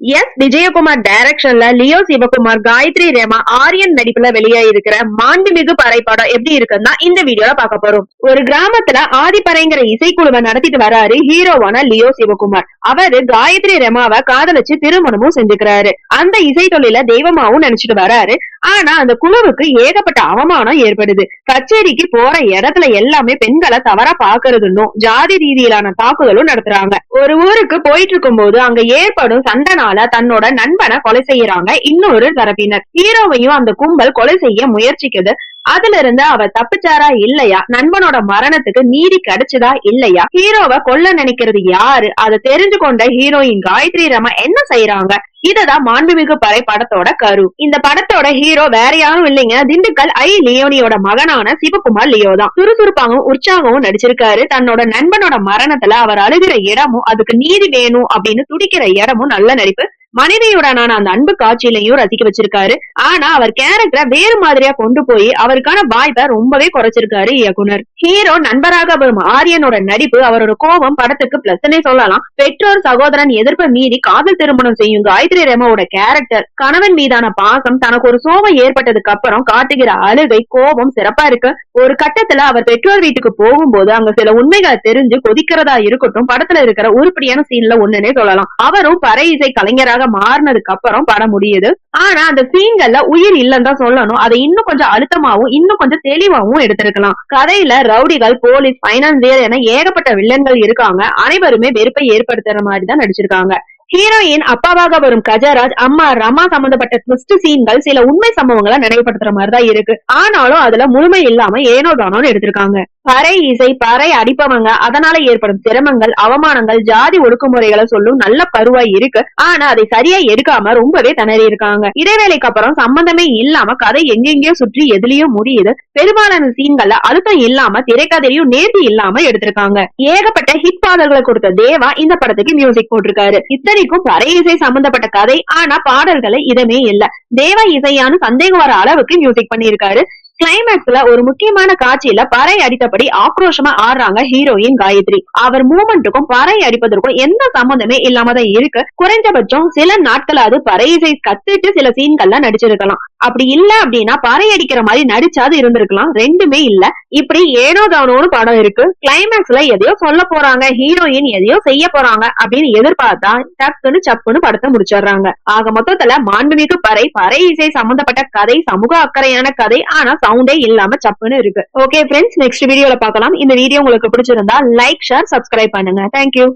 S Vijayakumar டைரக்ஷன்ல Leo Sivakumar Gayathri Rema Aryan நடிப்புல வெளியாயிருக்கிற மாண்புமிகு பறை படம் எப்படி இருக்குன்னா இந்த வீடியோல பார்க்க போறோம். ஒரு கிராமத்துல ஆதிப்பறைங்கிற இசைக்குழுவை நடத்திட்டு வராரு ஹீரோவான லியோ சிவகுமார். அவரு காயத்ரி ரேமாவை காதலிச்சு திருமணமும் செஞ்சுக்கிறாரு. அந்த இசை தொழில தெய்வமாவும் நினைச்சிட்டு வராரு. ஆனா அந்த குழுவுக்கு ஏகப்பட்ட அவமானம் ஏற்படுது. கச்சேரிக்கு போற இடத்துல எல்லாமே பெண்களை தவறா பாக்குறதுன்னும் ஜாதி ரீதியிலான தாக்குதலும் நடத்துறாங்க. ஒரு ஊருக்கு போயிட்டு இருக்கும் போது அங்க ஏற்படும் சண்டனால தன்னோட நண்பனை கொலை செய்யறாங்க இன்னொரு தரப்பினர். ஹீரோவையும் அந்த கும்பல் கொலை செய்ய முயற்சிக்குது. அதுல இருந்து அவ தப்பிச்சாரா இல்லையா? நண்பனோட மரணத்துக்கு நீதி கிடைச்சதா இல்லையா? ஹீரோவை கொல்ல நினைக்கிறது யாரு? அதை தெரிஞ்சு கொண்ட ஹீரோயின் காயத்ரி ரமா என்ன செய்யறாங்க இததான் மாண்புமிகு பறை படத்தோட கரு. இந்த படத்தோட ஹீரோ வேற யாரும் இல்லைங்க. திண்டுக்கல் ஐ. லியோனியோட மகனான சிவகுமார் லியோ தான். சுறுசுறுப்பாகவும் உற்சாகமும் நடிச்சிருக்காரு. தன்னோட நண்பனோட மரணத்துல அவர் அழுகிற இடமும் அதுக்கு நீதி வேணும் அப்படின்னு துடிக்கிற இடமும் நல்ல நடிப்பு மனைவியுடனான அந்த அன்பு காட்சியிலையும் ரசிக்க வச்சிருக்காரு. ஆனா அவர் கேரக்டரை வேறு மாதிரியா கொண்டு போய் அவருக்கான வாய்ப்பை ரொம்பவே குறைச்சிருக்காரு இயக்குனர். ஹீரோ நண்பராக வரும் ஆரியனோட நடிப்பு அவரோட கோபம் படத்துக்கு பிளஸ்னே சொல்லலாம். பெற்றோர் சகோதரன் எதிர்ப்பை மீறி காதல் திருமணம் செய்யும் காயத்ரி ரேமாவோட கேரக்டர் கணவன் மீதான பாசம் தனக்கு ஒரு சோகம் ஏற்பட்டதுக்கு அப்புறம் காட்டுகிற அழுகை கோபம் சிறப்பா இருக்கு. ஒரு கட்டத்துல அவர் பெற்றோர் வீட்டுக்கு போகும்போது அங்க சில உண்மைகளை தெரிஞ்சு கொதிக்கிறதா இருக்கட்டும் படத்துல இருக்கிற உருப்படியான சீன்ல ஒண்ணுன்னே சொல்லலாம். அவரும் பறை இசை கலைஞராக மாறினதுக்கு அப்புறம் படம் முடியுது. ஆனா அந்த சீன்கள்ல உயிர் இல்லன்னு தான் சொல்லணும். அதை இன்னும் கொஞ்சம் அழுத்தமாவும் இன்னும் கொஞ்சம் தெளிவாவும் எடுத்திருக்கலாம். கதையில ரவுடிகள் போலீஸ் பைனான்சியர் என ஏகப்பட்ட வில்லன்கள் இருக்காங்க. அனைவருமே வெறுப்பை ஏற்படுத்துற மாதிரி தான் நடிச்சிருக்காங்க. ஹீரோயின் அப்பாவாக வரும் கஜராஜ் அம்மா ரமா சம்பந்தப்பட்ட ட்விஸ்ட் சீன்கள் சில உண்மை சம்பவங்களை நினைவுபடுத்துற மாதிரி தான் இருக்கு. ஆனாலும் அதுல முழுமை இல்லாம ஏனோ தானோன்னு எடுத்திருக்காங்க. பறை இசை பறை அடிப்பவங்க. அதனால ஏற்படும் சிரமங்கள் அவமானங்கள் ஜாதி ஒடுக்குமுறைகளை சொல்லும் நல்ல பருவாய் இருக்கு. ஆனா அதை சரியா எடுக்காம ரொம்பவே திணறி இருக்காங்க. இடைவேளைக்கு அப்புறம் சம்பந்தமே இல்லாம கதை எங்கெங்கயோ சுற்றி எதுலயோ முடியுது. பெரும்பாலான சீன்கள்ல அழுத்தம் இல்லாம திரைக்கதையும் நேர்த்தி இல்லாம எடுத்திருக்காங்க. ஏகப்பட்ட ஹிட் பாடல்களை கொடுத்த தேவா இந்த படத்துக்கு மியூசிக் போட்டிருக்காரு. இத்தனைக்கும் பறை இசை சம்பந்தப்பட்ட கதை. ஆனா பாடல்களை இதமே இல்ல. தேவா இசையானு சந்தேகம் வர அளவுக்கு மியூசிக் பண்ணியிருக்காரு. கிளைமேக்ஸ்ல ஒரு முக்கியமான காட்சியில பறை அடித்தபடி ஆக்ரோஷமா ஆடுறாங்க ஹீரோயின் காயத்ரி. அவர் மூமெண்ட்டுக்கும் பறை அடிப்பதற்கும் எந்த சம்பந்தமே இல்லாம தான் இருக்கு. குறைஞ்சபட்சம் சில நாட்களாவது பறை இசை கத்துட்டு சில சீன்கள்ல நடிச்சிருக்கலாம். அப்படி இல்ல அப்படின்னா பறை அடிக்கிற மாதிரி நடிச்சாது இருந்திருக்கலாம். ரெண்டுமே இல்ல. இப்படி ஏனோ தானோன்னு படம் இருக்கு. கிளைமேக்ஸ்ல எதையோ சொல்ல போறாங்க. ஹீரோயின் எதையோ செய்ய போறாங்க அப்படின்னு எதிர்பார்த்தா டக்குன்னு சப்புன்னு படத்தை முடிச்சிடுறாங்க. ஆக மொத்தத்துல மாண்புமிகு பறை பறை இசை சம்பந்தப்பட்ட கதை சமூக அக்கறையான கதை ஆனா சவுண்டே இல்லாம சப்புன்னு இருக்கு. ஓகே ஃப்ரெண்ட்ஸ் நெக்ஸ்ட் வீடியோல பார்க்கலாம். இந்த வீடியோ உங்களுக்கு பிடிச்சிருந்தா லைக் ஷேர் சப்ஸ்கிரைப் பண்ணுங்க. Thank you